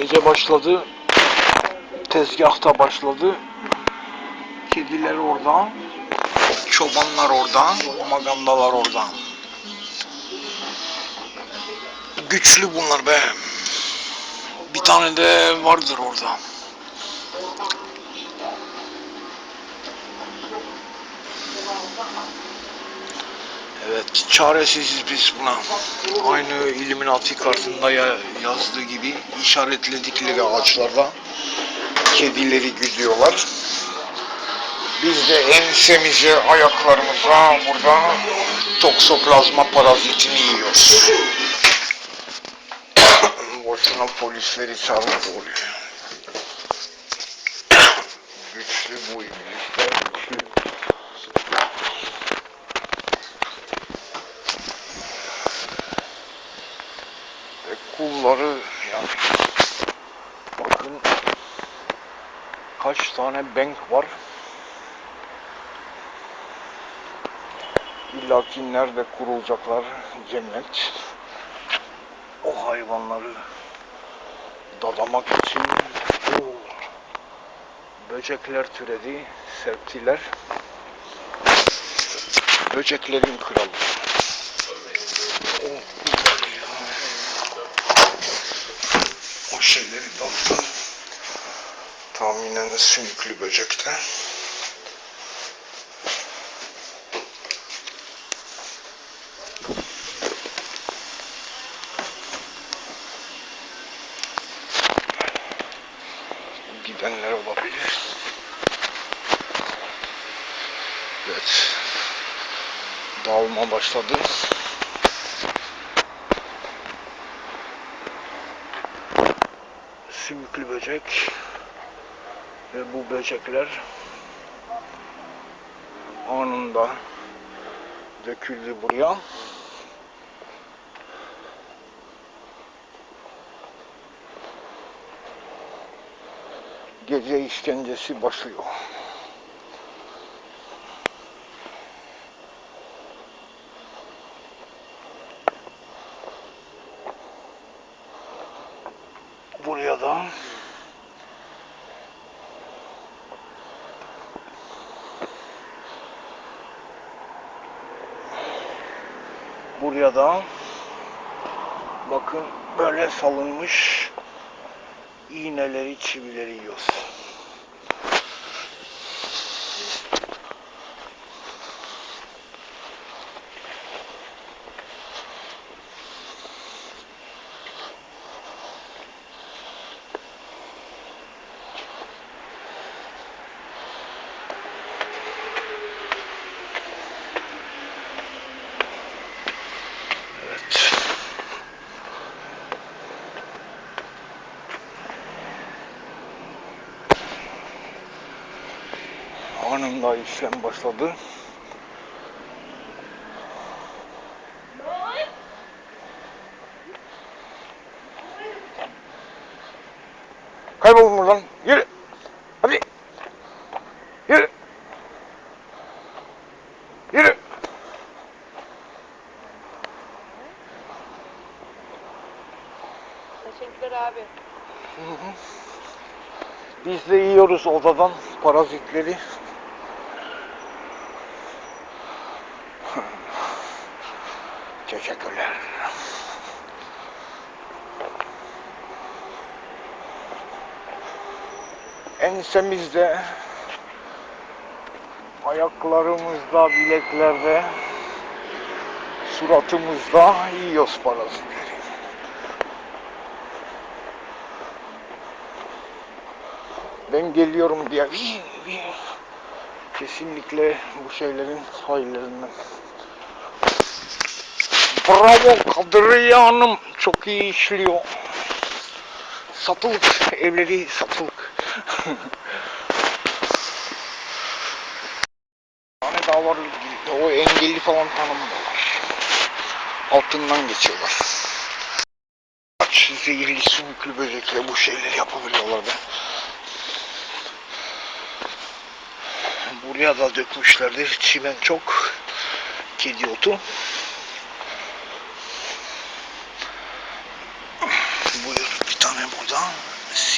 Gece başladı. Tezgahta başladı. Kediler orada. Çobanlar orada. Magandalar orada. Güçlü bunlar be. Bir tane de vardır orada. Evet, çaresiziz biz buna. Aynı Illuminati kartında ya- yazdığı gibi işaretledikleri ağaçlarda kedileri güdüyorlar. Biz de ensemize, ayaklarımıza burada toksoplazma parazitini yiyoruz. Boşuna polisleri çağırmak oluyor. güçlü bu iblisler, güçlü. Ve kulları yani bakın kaç tane bank var. İlla ki nerede kurulacaklar cennet. O hayvanları dadamak için böcekler türedi, serptiler. Böceklerin kralı. O, şeyleri daldı. Tahminen sümüklü böcekte. gidenler olabilir. Evet. Dağılma başladı. Sümüklü böcek ve bu böcekler anında döküldü buraya. Gece işkencesi başlıyor. Buraya da buraya da bakın böyle salınmış iğneleri, çivileri yiyoruz. Anında işlem başladı. Kaybolun buradan. Yürü. Hadi. Yürü. Yürü. Teşekkürler abi. Biz de yiyoruz odadan parazitleri. Teşekkürler. Ensemizde, ayaklarımızda, bileklerde, suratımızda yiyoruz parazitleri. Ben geliyorum diye kesinlikle bu şeylerin faillerinden. Bravo Kadriye Hanım çok iyi işliyor. Satılık evleri satılık. tane daha var o engelli falan tanımıyorlar. Altından geçiyorlar. Kaç zehirli sümüklü böcekle bu şeyleri yapabiliyorlar be. Buraya da dökmüşlerdir. Çimen çok. Kedi otu. Buyur bir tane burada.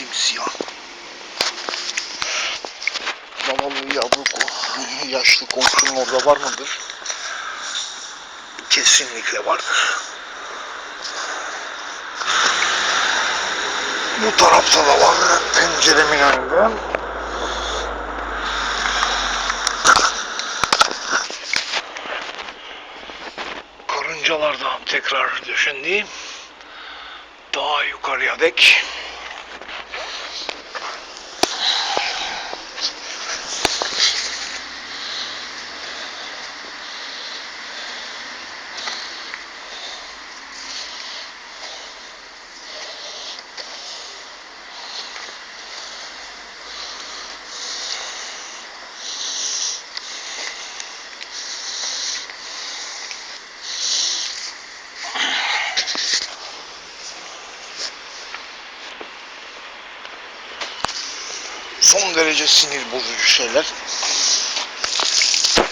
Simsiyah. Zavallı yavru yaşlı komşunun orada var mıdır? Kesinlikle vardır. Bu tarafta da var penceremin önünde. Karıncalar da tekrar döşendi. Daha yukarıya dek. Derece sinir bozucu şeyler.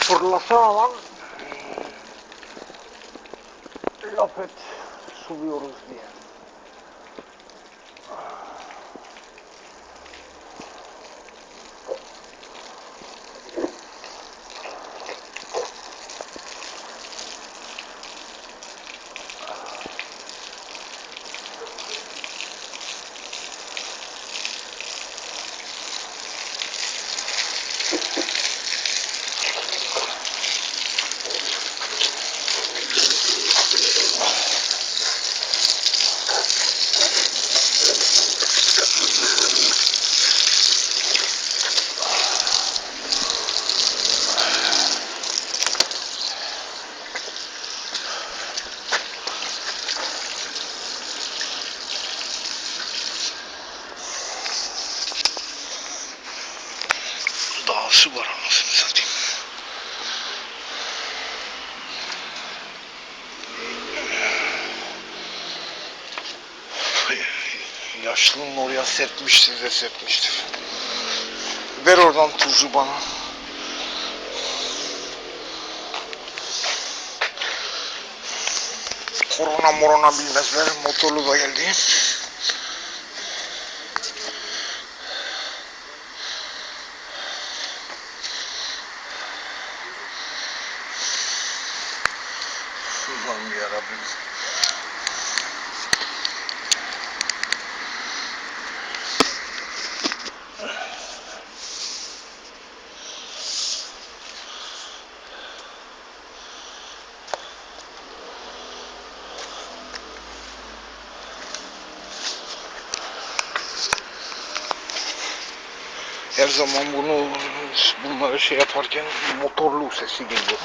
Fırlasana lan. Laf et. Suluyoruz diye. Dağısı var anasını satayım. Yaşlının oraya serpmiştir de serpmiştir. Ver oradan tuzu bana. Korona morona bilmezler. Motorlu da geldi. Allah'ım yarabbim. Her zaman bunu bunları şey yaparken motorlu sesi geliyor.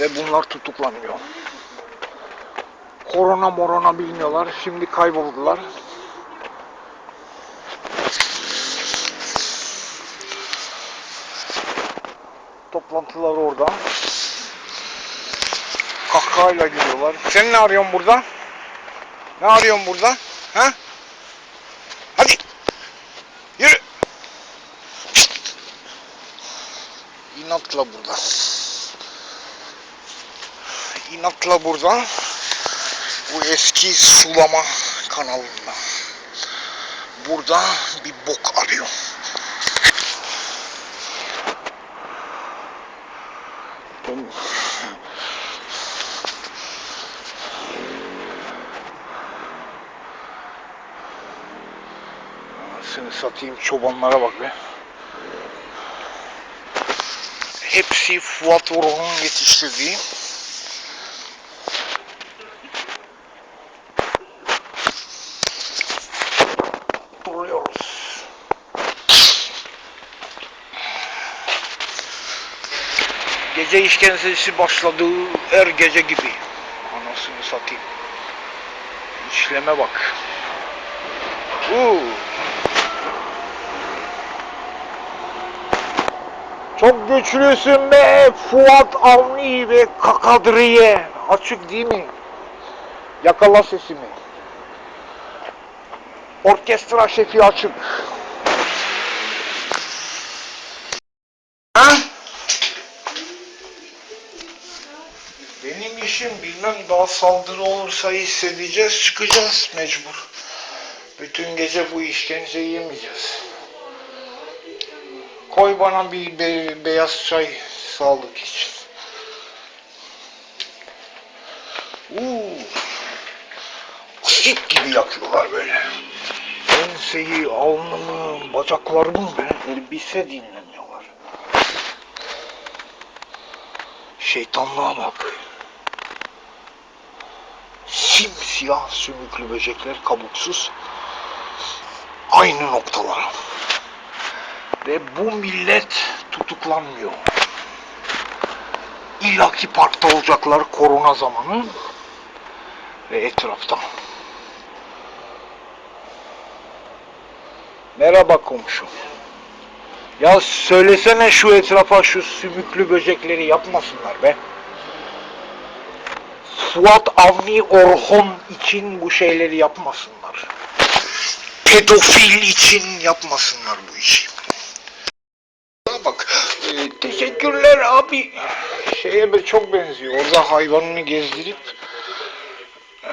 Ve bunlar tutuklanıyor. Korona morona bilmiyorlar. Şimdi kayboldular. Toplantılar orada. Kahkahayla giriyorlar. Sen ne arıyorsun burada? Ne arıyorsun burada? Ha? Hadi. Yürü. İnatla burada. İnatla burada. Bu eski sulama kanalında. Burada bir bok arıyor. Ben- Seni satayım çobanlara bak be. Hepsi Fuat Orhan'ın yetiştirdiği. Duruyoruz. Gece işkencesi başladığı her gece gibi. Anasını satayım. İşleme bak. Uuu. Çok güçlüsün be Fuat Avni ve Kakadriye. Açık değil mi? Yakala sesimi. Orkestra şefi açık. Ha? Benim işim bilmem daha saldırı olursa hissedeceğiz çıkacağız mecbur. Bütün gece bu işkenceyi yemeyeceğiz. Koy bana bir be- beyaz çay sağlık için. Uuu. Asit gibi yakıyorlar böyle. Enseyi, alnımı, bacaklarımı elbise dinlemiyorlar. Şeytanlığa bak. Simsiyah sümüklü böcekler kabuksuz. Aynı noktalara. Ve bu millet tutuklanmıyor. İlla parkta olacaklar korona zamanı ve etrafta. Merhaba komşu. Ya söylesene şu etrafa şu sümüklü böcekleri yapmasınlar be. Fuat Avni Orhon için bu şeyleri yapmasınlar. Pedofil için yapmasınlar bu işi. Teşekkürler abi. Şeye be çok benziyor. Orada hayvanını gezdirip e,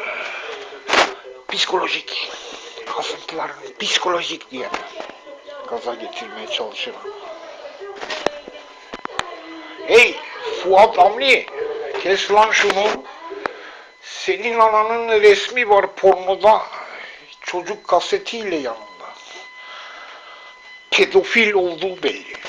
psikolojik kasıntılarını psikolojik diye gaza getirmeye çalışırım. Hey Fuat Avni kes lan şunu. Senin ananın resmi var pornoda. Çocuk kasetiyle yanında. Pedofil olduğu belli.